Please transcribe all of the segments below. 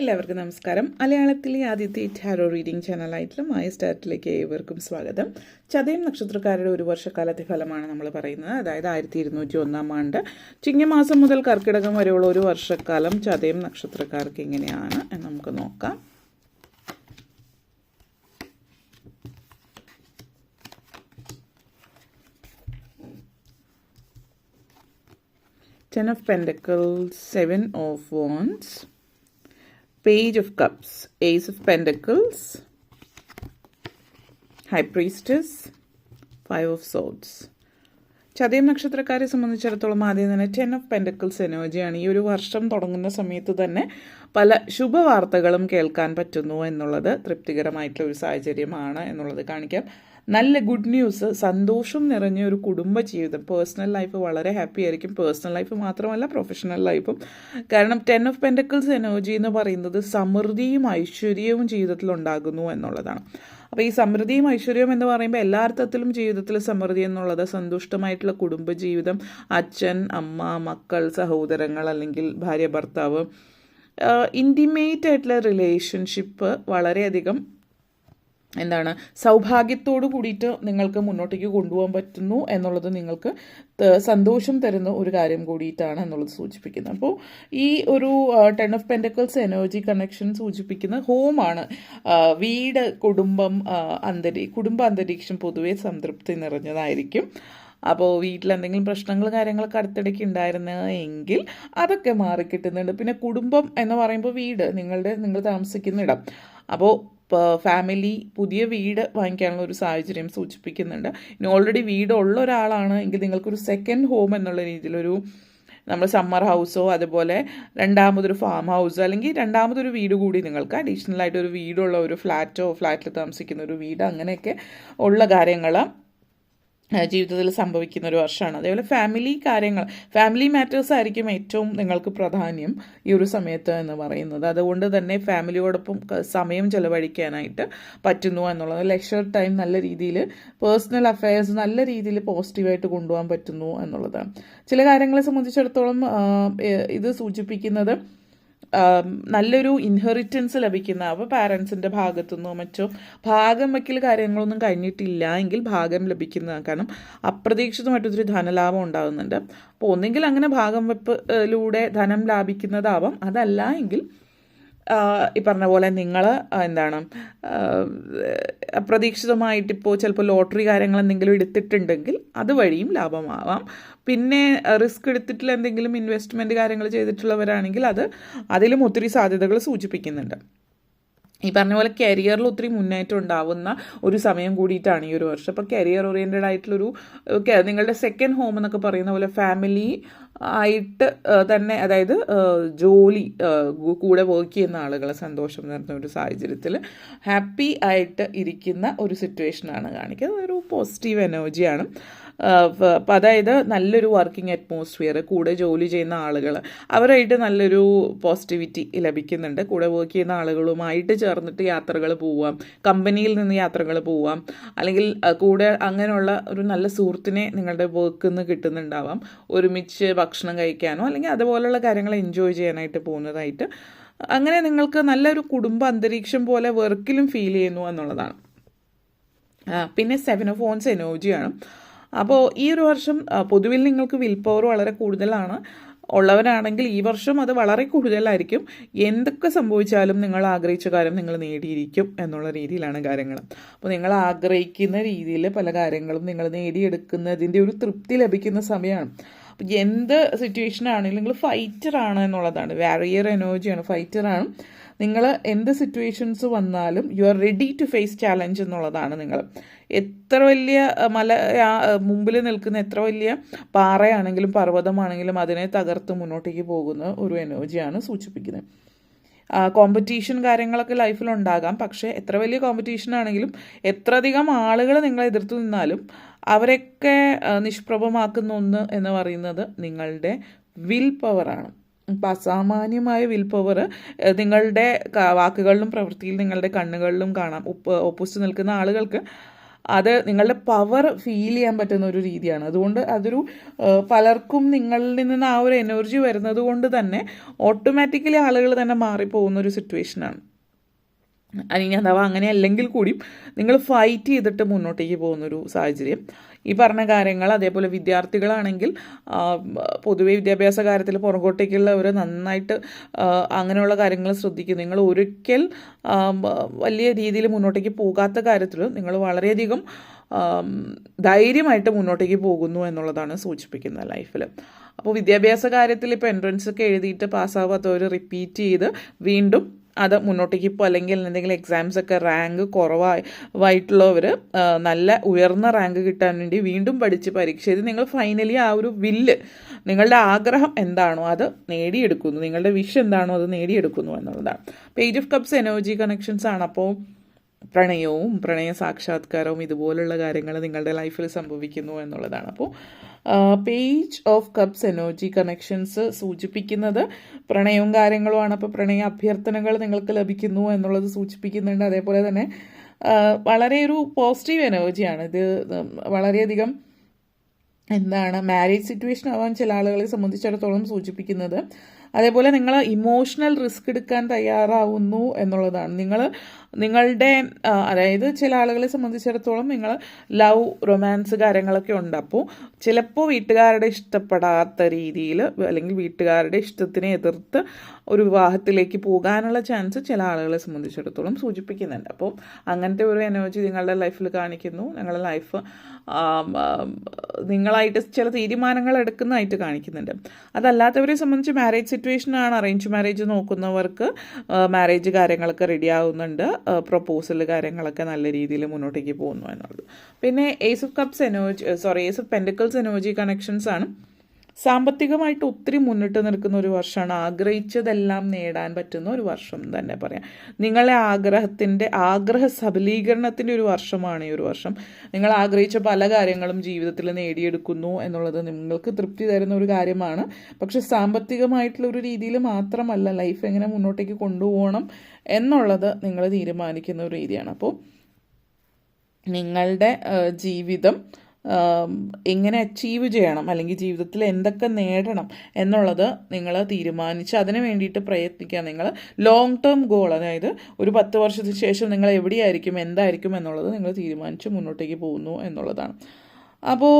എല്ലാവർക്കും നമസ്കാരം. മലയാളത്തിലെ ആദ്യത്തെ ടാരോ റീഡിംഗ് ചാനലായിട്ടുള്ള മായ സ്റ്റാറ്റിലേക്ക് ഏവർക്കും സ്വാഗതം. ചതയം നക്ഷത്രക്കാരുടെ ഒരു വർഷക്കാലത്തെ ഫലമാണ് നമ്മൾ പറയുന്നത്. അതായത് ആയിരത്തി ഇരുന്നൂറ്റി ഒന്നാം ആണ്ട്. ചിങ്ങമാസം മുതൽ കർക്കിടകം വരെയുള്ള ഒരു വർഷക്കാലം ചതയം നക്ഷത്രക്കാർക്ക് എങ്ങനെയാണ് എന്ന് നമുക്ക് നോക്കാം. Ten of Pentacles, Seven of Wands, Page of Cups, Ace of Pentacles, High Priestess, Five of Swords. Chathayam നക്ഷത്രക്കാരെ സംബന്ധിച്ചിടത്തോളം ആദ്യം തന്നെ ടെൻ ഓഫ് പെൻഡക്കിൾസ് എനർജിയാണ് ഈ ഒരു വർഷം തുടങ്ങുന്ന സമയത്ത് തന്നെ പല ശുഭവാർത്തകളും കേൾക്കാൻ പറ്റുന്നു എന്നുള്ളത് തൃപ്തികരമായിട്ടുള്ള ഒരു സാഹചര്യമാണ് എന്നുള്ളത് കാണിക്കാം നല്ല ഗുഡ് ന്യൂസ് സന്തോഷം നിറഞ്ഞ ഒരു കുടുംബ ജീവിതം. പേഴ്സണൽ ലൈഫ് വളരെ ഹാപ്പി ആയിരിക്കും. പേഴ്സണൽ ലൈഫ് മാത്രമല്ല പ്രൊഫഷണൽ ലൈഫും കാരണം ടെൻ ഓഫ് പെൻഡക്കിൾസ് എനർജി എന്ന് പറയുന്നത് സമൃദ്ധിയും ഐശ്വര്യവും ജീവിതത്തിൽ ഉണ്ടാകുന്നു എന്നുള്ളതാണ്. അപ്പോൾ ഈ സമൃദ്ധിയും ഐശ്വര്യവും എന്ന് പറയുമ്പോൾ എല്ലാ അർത്ഥത്തിലും ജീവിതത്തിൽ സമൃദ്ധി എന്നുള്ളത് സന്തുഷ്ടമായിട്ടുള്ള കുടുംബജീവിതം അച്ഛൻ അമ്മ മക്കൾ സഹോദരങ്ങൾ അല്ലെങ്കിൽ ഭാര്യ ഭർത്താവ്. ഇന്റിമേറ്റ് ആയിട്ടുള്ള റിലേഷൻഷിപ്പ് വളരെയധികം എന്താണ് സൗഭാഗ്യത്തോടു കൂടിയിട്ട് നിങ്ങൾക്ക് മുന്നോട്ടേക്ക് കൊണ്ടുപോകാൻ പറ്റുന്നു എന്നുള്ളത് നിങ്ങൾക്ക് സന്തോഷം തരുന്ന ഒരു കാര്യം കൂടിയിട്ടാണ് എന്നുള്ളത് സൂചിപ്പിക്കുന്നത്. അപ്പോൾ ഈ ഒരു ten of pentacles energy connection സൂചിപ്പിക്കുന്ന ഹോമാണ് വീട് കുടുംബം അന്തരീ കുടുംബ അന്തരീക്ഷം പൊതുവേ സംതൃപ്തി നിറഞ്ഞതായിരിക്കും. അപ്പോൾ വീട്ടിൽ എന്തെങ്കിലും പ്രശ്നങ്ങൾ കാര്യങ്ങളൊക്കെ അടുത്തിടയ്ക്ക് ഉണ്ടായിരുന്നെങ്കിൽ അതൊക്കെ മാറിക്കിട്ടുന്നുണ്ട്. പിന്നെ കുടുംബം എന്ന് പറയുമ്പോൾ വീട് നിങ്ങളുടെ നിങ്ങൾ താമസിക്കുന്ന ഇടം. അപ്പോൾ ഫാമിലി പുതിയ വീട് വാങ്ങിക്കാനുള്ള ഒരു സാഹചര്യം സൂചിപ്പിക്കുന്നുണ്ട്. ഇനി ഓൾറെഡി വീട് ഉള്ള ഒരാളാണ് എങ്കിൽ നിങ്ങൾക്കൊരു സെക്കൻഡ് ഹോം എന്നുള്ള രീതിയിലൊരു നമ്മൾ സമ്മർ ഹൗസോ അതുപോലെ രണ്ടാമതൊരു ഫാം ഹൗസോ അല്ലെങ്കിൽ രണ്ടാമതൊരു വീട് കൂടി നിങ്ങൾക്ക് അഡീഷണൽ ആയിട്ട് ഒരു വീടുള്ള ഒരു ഫ്ലാറ്റോ ഫ്ലാറ്റിൽ താമസിക്കുന്ന ഒരു വീട് അങ്ങനെയൊക്കെ ഉള്ള കാര്യങ്ങൾ ജീവിതത്തിൽ സംഭവിക്കുന്ന ഒരു വർഷമാണ്. അതേപോലെ ഫാമിലി കാര്യങ്ങൾ ഫാമിലി മാറ്റേഴ്സ് ആയിരിക്കും ഏറ്റവും നിങ്ങൾക്ക് പ്രാധാന്യം ഈ ഒരു സമയത്ത് എന്ന് പറയുന്നത്. അതുകൊണ്ട് തന്നെ ഫാമിലിയോടൊപ്പം സമയം ചെലവഴിക്കാനായിട്ട് പറ്റുന്നു എന്നുള്ളത്. ലെക്ഷർ ടൈം നല്ല രീതിയിൽ പേഴ്സണൽ അഫയേഴ്സ് നല്ല രീതിയിൽ പോസിറ്റീവായിട്ട് കൊണ്ടുപോകാൻ പറ്റുന്നു എന്നുള്ളതാണ്. ചില കാര്യങ്ങളെ സംബന്ധിച്ചിടത്തോളം ഇത് സൂചിപ്പിക്കുന്നത് നല്ലൊരു ഇൻഹെറിറ്റൻസ് ലഭിക്കുന്ന അപ്പോൾ പാരൻസിന്റെ ഭാഗത്തുനിന്നോ മറ്റോ ഭാഗം വയ്ക്കൽ കാര്യങ്ങളൊന്നും കഴിഞ്ഞിട്ടില്ല എങ്കിൽ ഭാഗം ലഭിക്കുന്ന കാരണം അപ്രതീക്ഷിതമായിട്ടൊരു ധനലാഭം ഉണ്ടാകുന്നുണ്ട്. അപ്പോൾ ഒന്നെങ്കിൽ അങ്ങനെ ഭാഗം വെപ്പിലൂടെ ധനം ലാഭിക്കുന്നതാവാം. അതല്ല എങ്കിൽ ഈ പറഞ്ഞ പോലെ നിങ്ങൾ എന്താണ് അപ്രതീക്ഷിതമായിട്ട് ഇപ്പോൾ ചിലപ്പോൾ ലോട്ടറി കാര്യങ്ങൾ എന്തെങ്കിലും എടുത്തിട്ടുണ്ടെങ്കിൽ അതുവഴിയും ലാഭമാവാം. പിന്നെ റിസ്ക് എടുത്തിട്ടുള്ള എന്തെങ്കിലും ഇൻവെസ്റ്റ്മെന്റ് കാര്യങ്ങൾ ചെയ്തിട്ടുള്ളവരാണെങ്കിൽ അത് അതിലും ഒത്തിരി സാധ്യതകൾ സൂചിപ്പിക്കുന്നുണ്ട്. ഈ പറഞ്ഞ പോലെ കരിയറിൽ ഒത്തിരി മുന്നേറ്റം ഉണ്ടാവുന്ന ഒരു സമയം കൂടിയിട്ടാണ് ഈ ഒരു വർഷം. അപ്പോൾ കരിയർ ഓറിയന്റഡ് ആയിട്ടുള്ളൊരു നിങ്ങളുടെ സെക്കൻഡ് ഹോം എന്നൊക്കെ പറയുന്ന പോലെ ഫാമിലി ആയിട്ട് തന്നെ അതായത് ജോലി കൂടെ വർക്ക് ചെയ്യുന്ന ആളുകളെ സന്തോഷം നിറഞ്ഞ ഒരു സാഹചര്യത്തിൽ ഹാപ്പി ആയിട്ട് ഇരിക്കുന്ന ഒരു സിറ്റുവേഷനാണ് കാണിക്കുന്നത് ഒരു പോസിറ്റീവ് എനർജിയാണ് അപ്പം അതായത് നല്ലൊരു വർക്കിംഗ് അറ്റ്മോസ്ഫിയർ കൂടെ ജോലി ചെയ്യുന്ന ആളുകൾ. അവരായിട്ട് നല്ലൊരു പോസിറ്റിവിറ്റി ലഭിക്കുന്നുണ്ട്. കൂടെ വർക്ക് ചെയ്യുന്ന ആളുകളുമായിട്ട് ചേർന്നിട്ട് യാത്രകൾ പോവാം. കമ്പനിയിൽ നിന്ന് യാത്രകൾ പോവാം. അല്ലെങ്കിൽ കൂടെ അങ്ങനെയുള്ള ഒരു നല്ല സുഹൃത്തിനെ നിങ്ങളുടെ വർക്കിൽ നിന്ന് കിട്ടുന്നുണ്ടാവാം. ഒരുമിച്ച് ഭക്ഷണം കഴിക്കാനോ അല്ലെങ്കിൽ അതുപോലുള്ള കാര്യങ്ങൾ എൻജോയ് ചെയ്യാനായിട്ട് പോകുന്നതായിട്ട്. അങ്ങനെ നിങ്ങൾക്ക് നല്ലൊരു കുടുംബ അന്തരീക്ഷം പോലെ വർക്കിലും ഫീൽ ചെയ്യുന്നു എന്നുള്ളതാണ്. പിന്നെ സെവൻ ഓഫ് ഫോൺസ് എനർജിയാണ് അപ്പോൾ ഈ ഒരു വർഷം പൊതുവിൽ നിങ്ങൾക്ക് വിൽ പവർ വളരെ കൂടുതലാണ്. ഉള്ളവരാണെങ്കിൽ ഈ വർഷം അത് വളരെ കൂടുതലായിരിക്കും. എന്തൊക്കെ സംഭവിച്ചാലും നിങ്ങൾ ആഗ്രഹിച്ച കാര്യം നിങ്ങൾ നേടിയിരിക്കും എന്നുള്ള രീതിയിലാണ് കാര്യങ്ങൾ. അപ്പോൾ നിങ്ങൾ ആഗ്രഹിക്കുന്ന രീതിയിൽ പല കാര്യങ്ങളും നിങ്ങൾ നേടിയെടുക്കുന്നതിന്റെ ഒരു തൃപ്തി ലഭിക്കുന്ന സമയമാണ്. അപ്പോൾ എന്ത് സിറ്റുവേഷൻ ആണെങ്കിലും നിങ്ങൾ ഫൈറ്റർ ഫൈറ്ററാണ് എന്നുള്ളതാണ്. വാരിയർ എനർജിയാണ് ഫൈറ്ററാണ് നിങ്ങൾ എന്ത് സിറ്റുവേഷൻസ് വന്നാലും you are ready to face challenge എന്നുള്ളതാണ് നിങ്ങൾ. എത്ര വലിയ മല മുമ്പിൽ നിൽക്കുന്ന എത്ര വലിയ പാറയാണെങ്കിലും പർവതമാണെങ്കിലും അതിനെ തകർത്ത് മുന്നോട്ടേക്ക് പോകുന്ന ഒരു എനർജിയാണ് സൂചിപ്പിക്കുന്നത്. കോമ്പറ്റീഷൻ കാര്യങ്ങളൊക്കെ ലൈഫിൽ ഉണ്ടാകാം. പക്ഷേ എത്ര വലിയ കോമ്പറ്റീഷൻ ആണെങ്കിലും എത്ര അധികം ആളുകൾ നിങ്ങളെ എതിർത്ത് നിന്നാലും അവരൊക്കെ നിഷ്പ്രഭമാക്കുന്ന ഒന്ന് എന്ന് പറയുന്നത് നിങ്ങളുടെ വിൽ പവറാണ് അപ്പം അസാമാന്യമായ വിൽ പവർ നിങ്ങളുടെ വാക്കുകളിലും പ്രവൃത്തിയിലും നിങ്ങളുടെ കണ്ണുകളിലും കാണാം. ഒപ്പോസിറ്റ് നിൽക്കുന്ന ആളുകൾക്ക് അത് നിങ്ങളുടെ പവർ ഫീൽ ചെയ്യാൻ പറ്റുന്ന ഒരു രീതിയാണ്. അതുകൊണ്ട് അതൊരു പലർക്കും നിങ്ങളിൽ നിന്ന് ആ ഒരു എനർജി വരുന്നത് കൊണ്ട് തന്നെ ഓട്ടോമാറ്റിക്കലി ആളുകൾ തന്നെ മാറിപ്പോകുന്ന ഒരു സിറ്റുവേഷനാണ് അല്ലെങ്കിൽ അഥവാ അങ്ങനെ അല്ലെങ്കിൽ കൂടിയും നിങ്ങൾ ഫൈറ്റ് ചെയ്തിട്ട് മുന്നോട്ടേക്ക് പോകുന്നൊരു സാഹചര്യം. ഈ പറഞ്ഞ കാര്യങ്ങൾ അതേപോലെ വിദ്യാർത്ഥികളാണെങ്കിൽ പൊതുവെ വിദ്യാഭ്യാസ കാര്യത്തിൽ പുറകോട്ടേക്കുള്ളവർ നന്നായിട്ട് അങ്ങനെയുള്ള കാര്യങ്ങൾ ശ്രദ്ധിക്കും. നിങ്ങൾ ഒരിക്കൽ വലിയ രീതിയിൽ മുന്നോട്ടേക്ക് പോകാത്ത കാര്യത്തിലും നിങ്ങൾ വളരെയധികം ധൈര്യമായിട്ട് മുന്നോട്ടേക്ക് പോകുന്നു എന്നുള്ളതാണ് സൂചിപ്പിക്കുന്നത് ലൈഫിൽ. അപ്പോൾ വിദ്യാഭ്യാസ കാര്യത്തിൽ ഇപ്പോൾ എൻട്രൻസ് ഒക്കെ എഴുതിയിട്ട് പാസ്സാവാത്തവർ റിപ്പീറ്റ് ചെയ്ത് വീണ്ടും അത് മുന്നോട്ടേക്ക് ഇപ്പോൾ അല്ലെങ്കിൽ എന്തെങ്കിലും എക്സാംസ് ഒക്കെ റാങ്ക് കുറവായിട്ടുള്ളവർ നല്ല ഉയർന്ന റാങ്ക് കിട്ടാൻ വേണ്ടി വീണ്ടും പഠിച്ച് പരീക്ഷ ചെയ്ത് നിങ്ങൾ ഫൈനലി ആ ഒരു വില്ല് നിങ്ങളുടെ ആഗ്രഹം എന്താണോ അത് നേടിയെടുക്കുന്നു. നിങ്ങളുടെ വിഷ് എന്താണോ അത് നേടിയെടുക്കുന്നു എന്നുള്ളതാണ്. Page of cups energy connections ആണ്. അപ്പോൾ പ്രണയവും പ്രണയ സാക്ഷാത്കാരവും ഇതുപോലുള്ള കാര്യങ്ങൾ നിങ്ങളുടെ ലൈഫിൽ സംഭവിക്കുന്നു എന്നുള്ളതാണ്. അപ്പോൾ page of cups energy connections സൂചിപ്പിക്കുന്നത് പ്രണയവും കാര്യങ്ങളുമാണ്. അപ്പോൾ പ്രണയ അഭ്യർത്ഥനകൾ നിങ്ങൾക്ക് ലഭിക്കുന്നു എന്നുള്ളത് സൂചിപ്പിക്കുന്നുണ്ട്. അതേപോലെ തന്നെ വളരെ ഒരു പോസിറ്റീവ് എനർജിയാണ് ഇത് വളരെയധികം എന്താണ് മാരേജ് സിറ്റുവേഷൻ ആവാൻ ചില ആളുകളെ സംബന്ധിച്ചിടത്തോളം സൂചിപ്പിക്കുന്നത്. അതേപോലെ നിങ്ങൾ ഇമോഷണൽ റിസ്ക് എടുക്കാൻ തയ്യാറാവുന്നു എന്നുള്ളതാണ്. നിങ്ങൾ നിങ്ങളുടെ അതായത് ചില ആളുകളെ സംബന്ധിച്ചിടത്തോളം നിങ്ങൾ ലവ് റൊമാൻസ് കാര്യങ്ങളൊക്കെ ഉണ്ട്. അപ്പോൾ ചിലപ്പോൾ വീട്ടുകാരുടെ ഇഷ്ടപ്പെടാത്ത രീതിയിൽ അല്ലെങ്കിൽ വീട്ടുകാരുടെ ഇഷ്ടത്തിനെ എതിർത്ത് ഒരു വിവാഹത്തിലേക്ക് പോകാനുള്ള ചാൻസ് ചില ആളുകളെ സംബന്ധിച്ചിടത്തോളം സൂചിപ്പിക്കുന്നുണ്ട്. അപ്പോൾ അങ്ങനത്തെ ഒരു എനർജി നിങ്ങളുടെ ലൈഫിൽ കാണിക്കുന്നു. നിങ്ങളുടെ ലൈഫ് നിങ്ങളായിട്ട് ചില തീരുമാനങ്ങൾ എടുക്കുന്നതായിട്ട് കാണിക്കുന്നുണ്ട്. അതല്ലാത്തവരെ സംബന്ധിച്ച് മാരേജ് സിറ്റുവേഷനാണ്. അറേഞ്ച് മാരേജ് നോക്കുന്നവർക്ക് മാരേജ് കാര്യങ്ങളൊക്കെ റെഡി ആവുന്നുണ്ട്. പ്രപ്പോസൽ കാര്യങ്ങളൊക്കെ നല്ല രീതിയിൽ മുന്നോട്ടേക്ക് പോകുന്നു എന്നുള്ളത്. പിന്നെ ace of cups energy sorry ace of pentacles energy connections ആണ്. സാമ്പത്തികമായിട്ട് ഒത്തിരി മുന്നിട്ട് നിൽക്കുന്ന ഒരു വർഷമാണ്. ആഗ്രഹിച്ചതെല്ലാം നേടാൻ പറ്റുന്ന ഒരു വർഷം തന്നെ പറയാം. നിങ്ങളെ ആഗ്രഹത്തിന്റെ ആഗ്രഹ സബലീകരണത്തിന്റെ ഒരു വർഷമാണ് ഈ ഒരു വർഷം. നിങ്ങൾ ആഗ്രഹിച്ച പല കാര്യങ്ങളും ജീവിതത്തിൽ നേടിയെടുക്കുന്നു എന്നുള്ളത് നിങ്ങൾക്ക് തൃപ്തി തരുന്ന ഒരു കാര്യമാണ്. പക്ഷെ സാമ്പത്തികമായിട്ടുള്ള ഒരു രീതിയിൽ മാത്രമല്ല ലൈഫ് എങ്ങനെ മുന്നോട്ടേക്ക് കൊണ്ടുപോകണം എന്നുള്ളത് നിങ്ങൾ തീരുമാനിക്കുന്ന ഒരു രീതിയാണ്. അപ്പോൾ നിങ്ങളുടെ ജീവിതം എങ്ങനെ അച്ചീവ് ചെയ്യണം? അല്ലെങ്കിൽ ജീവിതത്തിൽ എന്തൊക്കെ നേടണം എന്നുള്ളത് നിങ്ങൾ തീരുമാനിച്ച് അതിന് വേണ്ടിയിട്ട് പ്രയത്നിക്കുക. നിങ്ങൾ ലോങ് ടേം ഗോൾ അതായത് ഒരു പത്ത് വർഷത്തിന് ശേഷം നിങ്ങൾ എവിടെയായിരിക്കും എന്തായിരിക്കും എന്നുള്ളത് നിങ്ങൾ തീരുമാനിച്ച് മുന്നോട്ടേക്ക് പോകുന്നു എന്നുള്ളതാണ്. അപ്പോൾ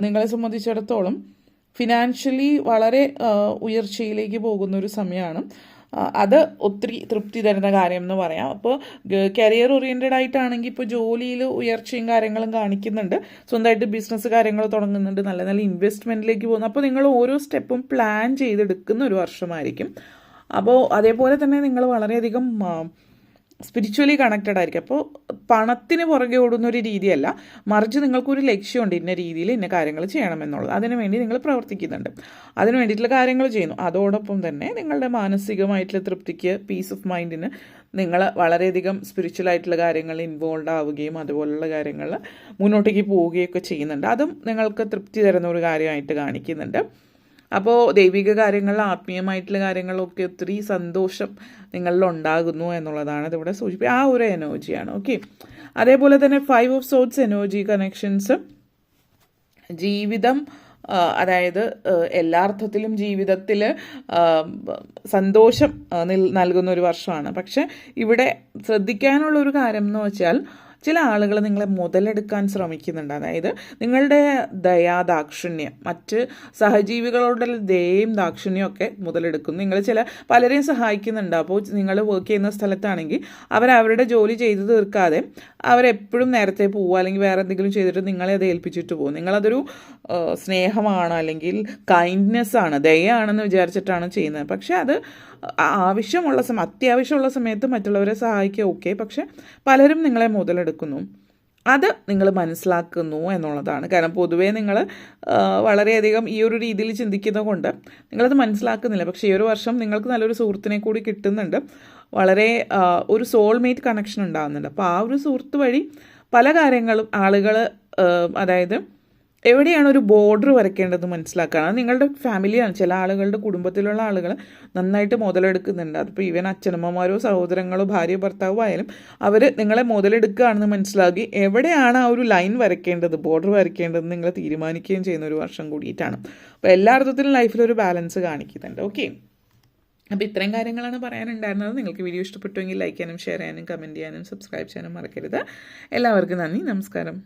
നിങ്ങളെ സംബന്ധിച്ചിടത്തോളം ഫിനാൻഷ്യലി വളരെ ഉയർച്ചയിലേക്ക് പോകുന്ന ഒരു സമയമാണ്. അത് ഒത്തിരി തൃപ്തി തരുന്ന കാര്യം എന്ന് പറയാം അപ്പോൾ കരിയർ ഓറിയന്റഡ് ആയിട്ടാണെങ്കിൽ ഇപ്പോൾ ജോലിയിൽ ഉയർച്ചയും കാര്യങ്ങളും കാണിക്കുന്നുണ്ട്. സ്വന്തമായിട്ട് ബിസിനസ് കാര്യങ്ങൾ തുടങ്ങുന്നുണ്ട്. നല്ല നല്ല ഇൻവെസ്റ്റ്മെന്റിലേക്ക് പോകുന്നു. അപ്പോൾ നിങ്ങൾ ഓരോ സ്റ്റെപ്പും പ്ലാൻ ചെയ്തെടുക്കുന്ന ഒരു വർഷമായിരിക്കും. അപ്പോൾ അതേപോലെ തന്നെ നിങ്ങൾ വളരെയധികം സ്പിരിച്വലി കണക്റ്റഡ് ആയിരിക്കും. അപ്പോൾ പണത്തിന് പുറകെ ഓടുന്ന ഒരു രീതിയല്ല. മറിച്ച് നിങ്ങൾക്കൊരു ലക്ഷ്യമുണ്ട് ഇന്ന രീതിയിൽ ഇന്ന കാര്യങ്ങൾ ചെയ്യണമെന്നുള്ളത്. അതിനുവേണ്ടി നിങ്ങൾ പ്രവർത്തിക്കുന്നുണ്ട്. അതിന് വേണ്ടിയിട്ടുള്ള കാര്യങ്ങൾ ചെയ്യുന്നു. അതോടൊപ്പം തന്നെ നിങ്ങളുടെ മാനസികമായിട്ടുള്ള തൃപ്തിക്ക് പീസ് ഓഫ് മൈൻഡിന് നിങ്ങൾ വളരെയധികം സ്പിരിച്വൽ ആയിട്ടുള്ള കാര്യങ്ങൾ ഇൻവോൾവ് ആവുകയും അതുപോലുള്ള കാര്യങ്ങൾ മുന്നോട്ടേക്ക് പോവുകയൊക്കെ ചെയ്യുന്നുണ്ട്. അതും നിങ്ങൾക്ക് തൃപ്തി തരുന്ന ഒരു കാര്യമായിട്ട് കാണിക്കുന്നുണ്ട്. അപ്പോൾ ദൈവിക കാര്യങ്ങൾ ആത്മീയമായിട്ടുള്ള കാര്യങ്ങളൊക്കെ ഒത്തിരി സന്തോഷം നിങ്ങളിൽ ഉണ്ടാകുന്നു എന്നുള്ളതാണ് ഇതിവിടെ സൂചിപ്പിക്കുക ആ ഒരു എനർജിയാണ്. ഓക്കെ അതേപോലെ തന്നെ five of swords energy connections ജീവിതം അതായത് എല്ലാ അർത്ഥത്തിലും ജീവിതത്തിൽ സന്തോഷം നിൽ- നൽകുന്ന ഒരു വർഷമാണ്. പക്ഷെ ഇവിടെ ശ്രദ്ധിക്കാനുള്ള ഒരു കാര്യം എന്ന് വെച്ചാൽ ചില ആളുകൾ നിങ്ങളെ മുതലെടുക്കാൻ ശ്രമിക്കുന്നുണ്ട്. അതായത് നിങ്ങളുടെ ദയാ ദാക്ഷിണ്യം മറ്റ് സഹജീവികളോടുള്ള ദയയും ദാക്ഷിണ്യം ഒക്കെ മുതലെടുക്കും നിങ്ങൾ ചില പലരെയും സഹായിക്കുന്നുണ്ട്. അപ്പോൾ നിങ്ങൾ വർക്ക് ചെയ്യുന്ന സ്ഥലത്താണെങ്കിൽ അവരവരുടെ ജോലി ചെയ്തു തീർക്കാതെ അവരെപ്പോഴും നേരത്തെ പോവുക അല്ലെങ്കിൽ വേറെ എന്തെങ്കിലും ചെയ്തിട്ട് നിങ്ങളെ അത് ഏൽപ്പിച്ചിട്ട് പോകും. നിങ്ങളതൊരു സ്നേഹമാണ് അല്ലെങ്കിൽ കൈൻഡ്നെസ് ആണ് ദയാണെന്ന് വിചാരിച്ചിട്ടാണ് ചെയ്യുന്നത്. പക്ഷേ അത് ആവശ്യമുള്ള സമയം അത്യാവശ്യമുള്ള സമയത്ത് മറ്റുള്ളവരെ സഹായിക്കുക ഓക്കെ പക്ഷെ പലരും നിങ്ങളെ മുതലെടുക്കുന്നു അത് നിങ്ങൾ മനസ്സിലാക്കുന്നു എന്നുള്ളതാണ്. കാരണം പൊതുവേ നിങ്ങൾ വളരെയധികം ഈ ഒരു രീതിയിൽ ചിന്തിക്കുന്നത് കൊണ്ട് നിങ്ങളത് മനസ്സിലാക്കുന്നില്ല. പക്ഷേ ഈ ഒരു വർഷം നിങ്ങൾക്ക് നല്ലൊരു സുഹൃത്തിനെ കൂടി കിട്ടുന്നുണ്ട്. വളരെ ഒരു സോൾമേറ്റ് കണക്ഷൻ ഉണ്ടാകുന്നുണ്ട്. അപ്പോൾ ആ ഒരു സുഹൃത്ത് വഴി പല കാര്യങ്ങളും ആളുകൾ അതായത് എവിടെയാണ് ഒരു ബോർഡർ വരയ്ക്കേണ്ടത് മനസ്സിലാക്കുകയാണ് അത് നിങ്ങളുടെ ഫാമിലിയാണ് ചില ആളുകളുടെ കുടുംബത്തിലുള്ള ആളുകൾ നന്നായിട്ട് മുതലെടുക്കുന്നുണ്ട്. അതിപ്പോൾ ഈവൻ അച്ഛനമ്മമാരോ സഹോദരങ്ങളോ ഭാര്യ ഭർത്താവോ ആയാലും അവർ നിങ്ങളെ മുതലെടുക്കുകയാണെന്ന് മനസ്സിലാക്കി എവിടെയാണ് ആ ഒരു ലൈൻ വരയ്ക്കേണ്ടത് ബോർഡർ വരയ്ക്കേണ്ടത് നിങ്ങൾ തീരുമാനിക്കുകയും ചെയ്യുന്ന ഒരു വർഷം കൂടിയിട്ടാണ്. അപ്പോൾ എല്ലാ അർത്ഥത്തിലും ലൈഫിൽ ഒരു ബാലൻസ് കാണിക്കുന്നുണ്ട്. ഓക്കെ അപ്പോൾ ഇത്രയും കാര്യങ്ങളാണ് പറയാനുണ്ടായിരുന്നത്. നിങ്ങൾക്ക് വീഡിയോ ഇഷ്ടപ്പെട്ടുവെങ്കിൽ ലൈക്ക് ചെയ്യാനും ഷെയർ ചെയ്യാനും കമന്റ് ചെയ്യാനും സബ്സ്ക്രൈബ് ചെയ്യാനും മറക്കരുത്. എല്ലാവർക്കും നന്ദി. നമസ്കാരം.